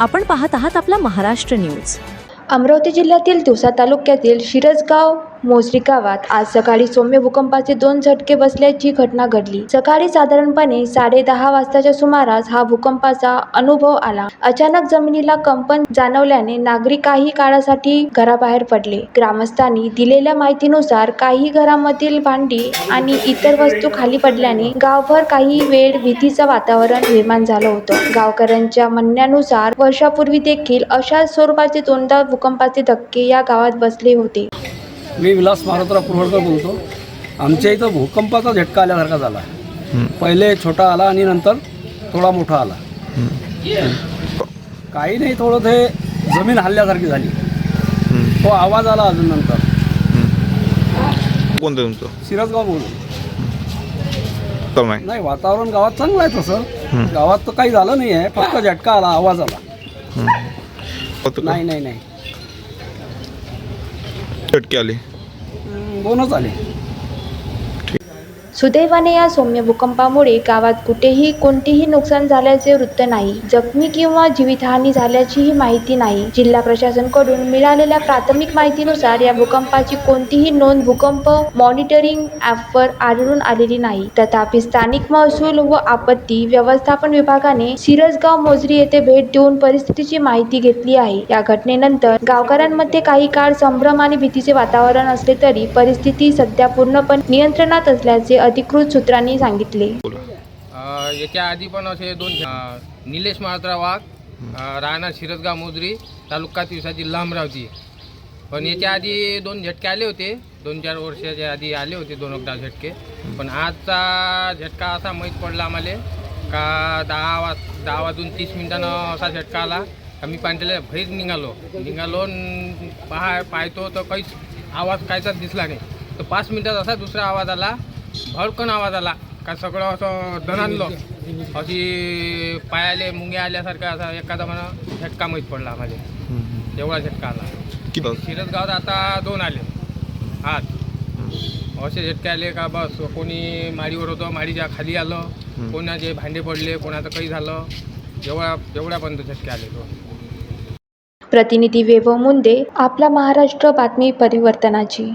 आपण पाहत आहात आपला महाराष्ट्र न्यूज. अमरावती जिल्ह्यातील दिवसा तालुक्यातील शिरसगाव मोजरी गावात आज सकाळी सौम्य भूकंपाचे दोन झटके बसल्याची घटना घडली. सकाळी साधारणपणे साडे दहा वाजताच्या सुमारास हा भूकंपाचा अनुभव आला. अचानक जमिनीला कंपन जाणवल्याने नागरिक काही काळासाठी घराबाहेर पडले. ग्रामस्थांनी दिलेल्या माहितीनुसार काही घरामधील भांडी आणि इतर वस्तू खाली पडल्याने गावभर काही वेळ भीतीचं वातावरण निर्माण झालं होतं. गावकऱ्यांच्या म्हणण्यानुसार वर्षापूर्वी देखील अशा स्वरूपाचे दोनदा भूकंपाचे धक्के या गावात बसले होते. मी विलास मारुतराव कुरवडकर बोलतो. आमच्या इथं भूकंपाचा झटका आल्यासारखा झाला. पहिले छोटा आला आणि नंतर थोडा मोठा आला. काही नाही थोडं ते जमीन हल्ल्यासारखी झाली. तो आवाज आला अजून नंतर. कोणतं तुमचं? सिरसगाव बोलू कम आहे. नाही वातावरण गावात चांगलं आहे तसं. गावात तर काही झालं नाही आहे फक्त झटका आला आवाज आला? नाही नाही नाही. चटके आले. बोनस दोनच आले. सुदैवाने या सौम्य भूकंपामुळे गावात कुठेही कोणतेही नुकसान झाल्याचे वृत्त नाही. जखमी किंवा जीवितहानी झाल्याचीही माहिती नाही. जिल्हा प्रशासनकडून मिळालेल्या प्राथमिक माहितीनुसार या भूकंपाची कोणतीही नोंद भूकंप मॉनिटरिंग ॲपवर आढळून आलेली नाही. तथापि स्थानिक महसूल व आपत्ती व्यवस्थापन विभागाने सिरसगाव मोजरी येथे भेट देऊन परिस्थितीची माहिती घेतली आहे. या घटनेनंतर गावकऱ्यांमध्ये काही काळ संभ्रम आणि भीतीचे वातावरण असले तरी परिस्थिती सध्या पूर्णपणे नियंत्रणात असल्याचे अधिकृत सूत्रांनी सांगितले. अ, याच्या आधी पण असे दोन अ, निलेश माळत्रा वाघ अ, राहणार शिरसगाव मोजरी तालुका तिवसा जिल्हा अमरावती. पण याच्या आधी दोन झटके आले होते. दोन चार वर्षाच्या आधी आले होते दोन एकदा झटके. पण आजचा झटका असा माहीत पडला आम्हाला का दहा वाज दहा वाजून तीस मिनिटानं असा झटका आला का मी पांढऱ्याला बाहेर निघालो. निघालो न पाहा पाहतो तर काहीच आवाज कायचाच दिसला नाही. तर पाच मिनिटात असा दुसरा आवाज आला भडकन आवाज आला. का सगळं असं दणानलं अशी पायाले मुंग्या आल्यासारखं असा एखादा म्हणा झटका माहीत पडला आम्हाला. एवढा झटका आला. शिरसगावात आता दोन आले. आज असे झटके आले का बस कोणी माडीवर होतं माडीच्या खाली आलं कोणाचे भांडे पडले कोणाचं काही झालं एवढ्या एवढ्यापर्यंत झटके आले दोन. प्रतिनिधी वैभव मुंदे आपला महाराष्ट्र बातमी परिवर्तनाची.